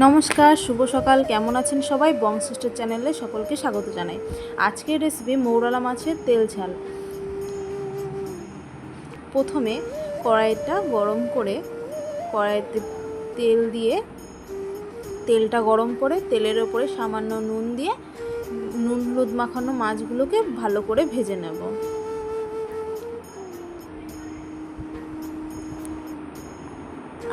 নমস্কার, শুভ সকাল। কেমন আছেন সবাই? বংশিষ্ট চ্যানেলে সকলকে স্বাগত জানাই। আজকের রেসিপি মৌরালা মাছের তেল ঝাল। প্রথমে কড়াইটা গরম করে, কড়াইতে তেল দিয়ে, তেলটা গরম করে, তেলের ওপরে সামান্য নুন দিয়ে, নুন হলুদ মাখানো মাছগুলোকে ভালো করে ভেজে নেব।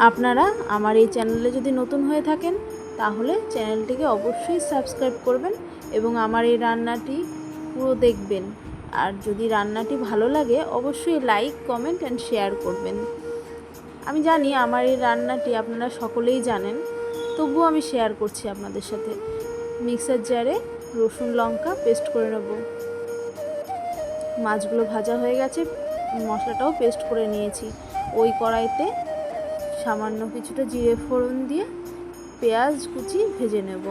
আপনারা আমার এই চ্যানেলে যদি নতুন হয়ে থাকেন, তাহলে চ্যানেলটিকে অবশ্যই সাবস্ক্রাইব করবেন এবং আমার এই রান্নাটি পুরো দেখবেন। আর যদি রান্নাটি ভালো লাগে, অবশ্যই লাইক, কমেন্ট অ্যান্ড শেয়ার করবেন। আমি জানি আমার এই রান্নাটি আপনারা সকলেই জানেন, তবুও আমি শেয়ার করছি আপনাদের সাথে। মিক্সার জারে রসুন লঙ্কা পেস্ট করে নেব। মাছগুলো ভাজা হয়ে গেছে, মশলাটাও পেস্ট করে নিয়েছি। ওই কড়াইতে সামান্য কিছুটা জিরে ফোড়ন দিয়ে পেঁয়াজ কুচি ভেজে নেব।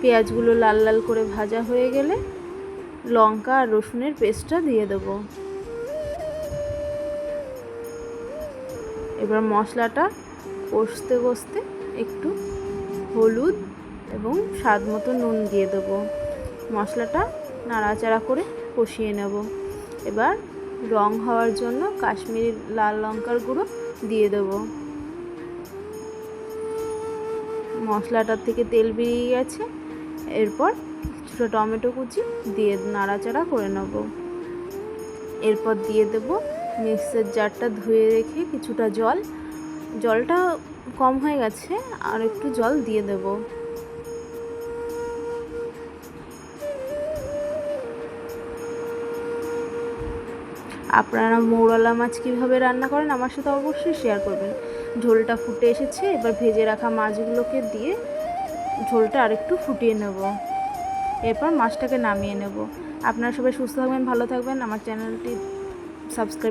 পেঁয়াজগুলো লাল লাল করে ভাজা হয়ে গেলে লঙ্কা আর রসুনের পেস্টটা দিয়ে দেব। এবার মশলাটা কষতে কষতে একটু হলুদ এবং স্বাদ মতো নুন দিয়ে দেবো। মশলাটা নাড়াচাড়া করে কষিয়ে নেব। এবার রং হওয়ার জন্য কাশ্মীরি লাল লঙ্কার গুঁড়ো দিয়ে দেব। মশলাটার থেকে তেল বেরিয়ে গেছে। এরপর কিছুটা টমেটো কুচি দিয়ে নাড়াচাড়া করে নেব। এরপর দিয়ে দেব মিক্সার জারটা ধুয়ে রেখে কিছুটা জল। জলটা কম হয়ে গেছে, আর একটু জল দিয়ে দেবো। আপনারা মৌরলা মাছ কীভাবে রান্না করেন আমার সাথে অবশ্যই শেয়ার করবেন। ঝোলটা ফুটে এসেছে, এবার ভেজে রাখা মাছগুলোকে দিয়ে ঝোলটা আরেকটু ফুটিয়ে নেব। এরপর মাছটাকে নামিয়ে নেব। আপনারা সবাই সুস্থ থাকবেন, ভালো থাকবেন। আমার চ্যানেলটি সাবস্ক্রাইব